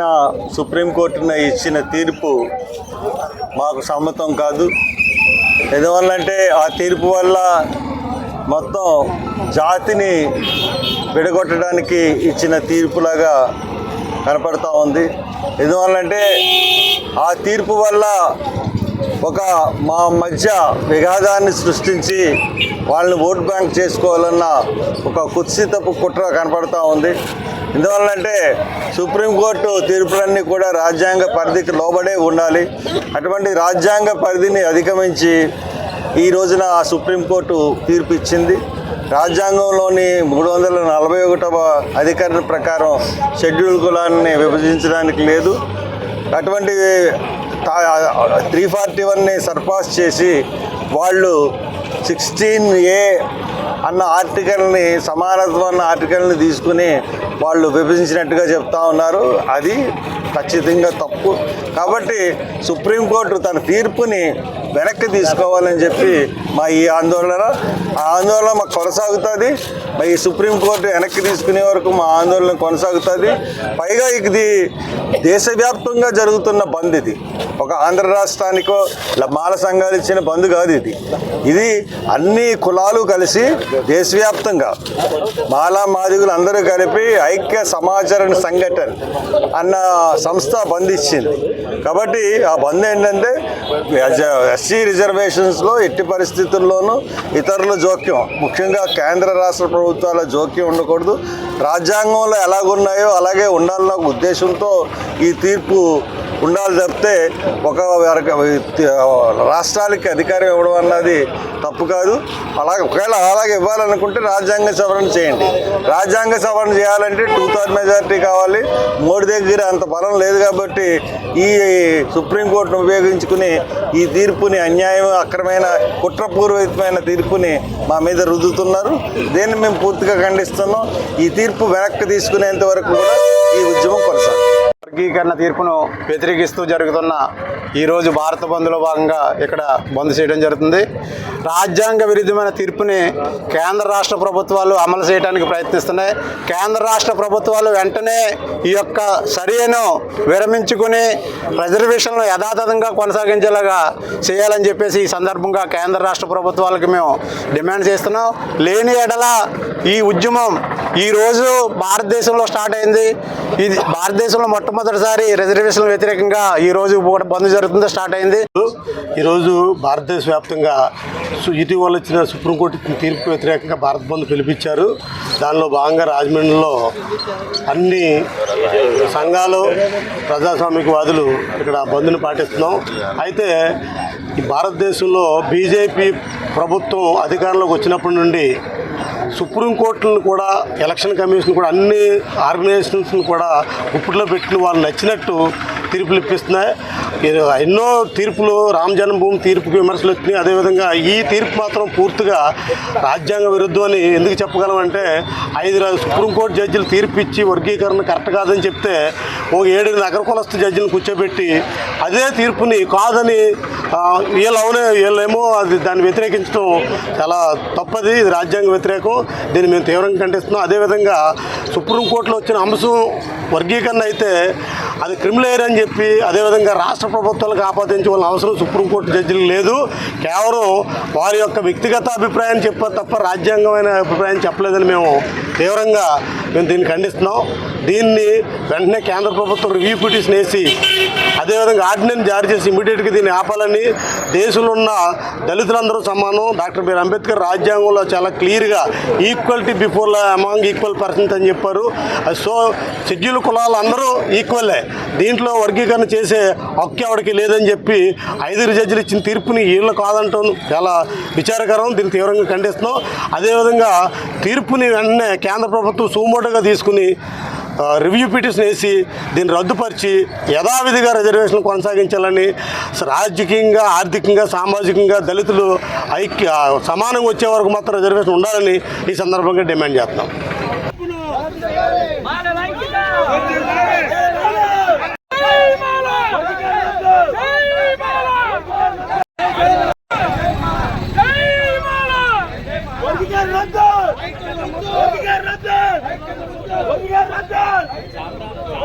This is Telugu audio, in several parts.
నా సుప్రీంకోర్టున ఇచ్చిన తీర్పు మాకు సమ్మతం కాదు. ఎందువల్లంటే ఆ తీర్పు వల్ల మొత్తం జాతిని విడగొట్టడానికి ఇచ్చిన తీర్పులాగా కనపడతా ఉంది. ఎందువల్లంటే ఆ తీర్పు వల్ల ఒక మా మధ్య విఘాదాన్ని సృష్టించి వాళ్ళని ఓట్ బ్యాంక్ చేసుకోవాలన్న ఒక కుత్సితపు కుట్ర కనపడతా ఉంది. ఎందువల్లంటే సుప్రీంకోర్టు తీర్పులన్నీ కూడా రాజ్యాంగ పరిధికి లోబడే ఉండాలి. అటువంటి రాజ్యాంగ పరిధిని అధిగమించి ఈ రోజున ఆ సుప్రీంకోర్టు తీర్పు ఇచ్చింది. రాజ్యాంగంలోని మూడు వందల నలభై ఒకటవ అధికారుల ప్రకారం షెడ్యూల్ కులాన్ని విభజించడానికి లేదు. అటువంటి త్రీ ఫార్టీ వన్ని సర్పాస్ చేసి వాళ్ళు సిక్స్టీన్ ఏ అన్న ఆర్టికల్ని సమానత్వం అన్న ఆర్టికల్ని తీసుకుని వాళ్ళు విభజించినట్టుగా చెప్తా ఉన్నారు. అది ఖచ్చితంగా తప్పు. కాబట్టి సుప్రీంకోర్టు తన తీర్పుని వెనక్కి తీసుకోవాలని చెప్పి మా ఈ ఆందోళన ఆ ఆందోళన మాకు కొనసాగుతుంది. మా ఈ సుప్రీంకోర్టు వెనక్కి తీసుకునే వరకు మా ఆందోళన కొనసాగుతుంది. పైగా ఇది దేశవ్యాప్తంగా జరుగుతున్న బంద్ ఇది. ఒక ఆంధ్ర రాష్ట్రానికో ఇలా మాల సంఘాలు ఇచ్చిన బంద్ కాదు ఇది. ఇది అన్ని కులాలు కలిసి దేశవ్యాప్తంగా మాలా మాదిగులు అందరూ కలిపి ఐక్య సమాచరణ సంఘటన అన్న సంస్థ బంద్ ఇచ్చింది కాబట్టి ఆ బంద్ ఏంటంటే ఎస్సీ రిజర్వేషన్స్లో ఎట్టి పరిస్థితుల్లోనూ ఇతరుల జోక్యం ముఖ్యంగా కేంద్ర రాష్ట్ర ప్రభుత్వాల జోక్యం ఉండకూడదు. రాజ్యాంగంలో ఎలాగున్నాయో అలాగే ఉండాలన్న ఉద్దేశంతో ఈ తీర్పు ఉండాలి తప్పితే ఒక రాష్ట్రాలకి అధికారం ఇవ్వడం అన్నది తప్పు కాదు. అలాగే ఒకవేళ అలాగే ఇవ్వాలనుకుంటే రాజ్యాంగ సవరణ చేయండి. రాజ్యాంగ సవరణ చేయాలంటే టూ థర్డ్ మెజారిటీ కావాలి. మోడీ దగ్గర అంత బలం లేదు కాబట్టి ఈ సుప్రీంకోర్టును ఉపయోగించుకుని ఈ తీర్పుని అన్యాయం అక్రమైన కుట్రపూర్వకమైన తీర్పుని మా మీద రుద్దుతున్నారు. దీన్ని మేము పూర్తిగా ఖండిస్తున్నాం? ఈ తీర్పు వెనక్కి తీసుకునేంత వరకు కూడా ఈ ఉద్యమం కొనసాగుతుంది. వర్గీకరణ తీర్పును వ్యతిరేకిస్తూ జరుగుతున్న ఈరోజు భారత బంద్లో భాగంగా ఇక్కడ బంద్ చేయడం జరుగుతుంది. రాజ్యాంగ విరుద్ధమైన తీర్పుని కేంద్ర రాష్ట్ర ప్రభుత్వాలు అమలు చేయడానికి ప్రయత్నిస్తున్నాయి. కేంద్ర రాష్ట్ర ప్రభుత్వాలు వెంటనే ఈ యొక్క సరియను విరమించుకుని రిజర్వేషన్లు యథాతథంగా కొనసాగించేలాగా చేయాలని చెప్పేసి ఈ సందర్భంగా కేంద్ర రాష్ట్ర ప్రభుత్వాలకు మేము డిమాండ్ చేస్తున్నాం. లేని ఎడల ఈ ఉద్యమం ఈరోజు భారతదేశంలో స్టార్ట్ అయింది. ఇది భారతదేశంలో మొట్టమొదటి మొట్టమొదటిసారి రిజర్వేషన్ వ్యతిరేకంగా ఈ రోజు కూడా బంద్ జరుగుతుందో స్టార్ట్ అయింది. ఈరోజు భారతదేశ వ్యాప్తంగా సు- ఇటీవల వచ్చిన సుప్రీంకోర్టు తీర్పు వ్యతిరేకంగా భారత్ బంద్ పిలిపించారు. దానిలో భాగంగా రాజమండ్రిలో అన్ని సంఘాలు ప్రజాస్వామికవాదులు ఇక్కడ బంద్ను పాటిస్తున్నాం. అయితే ఈ భారతదేశంలో బీజేపీ ప్రభుత్వం అధికారంలోకి వచ్చినప్పటి నుండి సుప్రీంకోర్టులను కూడా ఎలక్షన్ కమిషన్ కూడా అన్ని ఆర్గనైజేషన్స్ని కూడా గుప్పిట్లో పెట్టుకుని వాళ్ళు నచ్చినట్టు తీర్పులు ఇప్పిస్తున్నాయి. ఎన్నో తీర్పులు రామ జన్మభూమి తీర్పుకి విమర్శలు వచ్చినాయి. అదేవిధంగా ఈ తీర్పు మాత్రం పూర్తిగా రాజ్యాంగ విరుద్ధం అని ఎందుకు చెప్పగలమంటే ఐదు సుప్రీంకోర్టు జడ్జిలు తీర్పు ఇచ్చి వర్గీకరణ కరెక్ట్ కాదని చెప్తే ఓ ఏడు నగర కులస్థ జడ్జిని కూర్చోబెట్టి అదే తీర్పుని కాదని వీళ్ళు అవునే వీళ్ళేమో అది దాన్ని వ్యతిరేకించడం చాలా తప్పది. ఇది రాజ్యాంగ వ్యతిరేకం. దీన్ని మేము తీవ్రంగా ఖండిస్తున్నాం. అదేవిధంగా సుప్రీంకోర్టులో వచ్చిన అంశం వర్గీకరణ అయితే అది క్రిమినల్ అని చెప్పి అదేవిధంగా రాష్ట్ర ప్రభుత్వాలకు ఆపాదించవలసిన అవసరం సుప్రీంకోర్టు జడ్జిలు లేదు. కేవలం వారి యొక్క వ్యక్తిగత అభిప్రాయం చెప్పారు తప్ప రాజ్యాంగమైన అభిప్రాయం చెప్పలేదని మేము తీవ్రంగా మేము దీన్ని ఖండిస్తున్నాం. దీన్ని వెంటనే కేంద్ర ప్రభుత్వం రివ్యూ పిటిషన్ వేసి అదేవిధంగా ఆర్డినెన్స్ జారీ చేసి ఇమీడియట్గా దీన్ని ఆపాలని దేశంలో ఉన్న దళితులందరూ సమానం. డాక్టర్ బిఆర్ అంబేద్కర్ రాజ్యాంగంలో చాలా క్లియర్గా equality before among equal persons అని చెప్పారు. సో షెడ్యూల్ కులాలు అందరూ ఈక్వలే దీంట్లో వర్గీకరణ చేసే హక్కు ఎవరికి లేదని చెప్పి ఐదుగురు జడ్జిలు ఇచ్చిన తీర్పుని వీళ్ళు కాదంటాం. చాలా విచారకరం. దీన్ని తీవ్రంగా ఖండిస్తున్నాం. అదేవిధంగా తీర్పుని వెంటనే కేంద్ర ప్రభుత్వం సుమోటోగా తీసుకుని రివ్యూ పిటిషన్ వేసి దీన్ని రద్దుపరిచి యథావిధిగా రిజర్వేషన్ కొనసాగించాలని రాజకీయంగా ఆర్థికంగా సామాజికంగా దళితులు ఐక్య సమానంగా వచ్చే వరకు మాత్రం రిజర్వేషన్ ఉండాలని ఈ సందర్భంగా డిమాండ్ చేస్తున్నాం.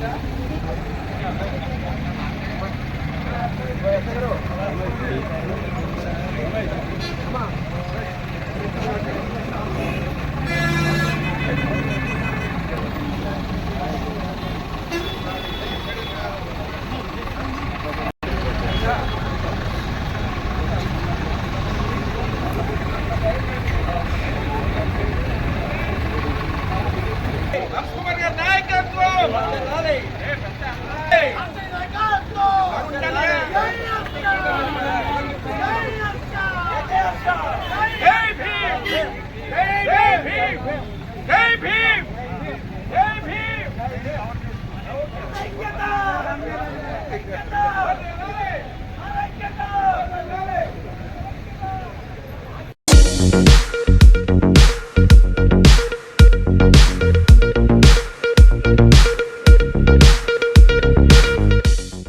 Yeah.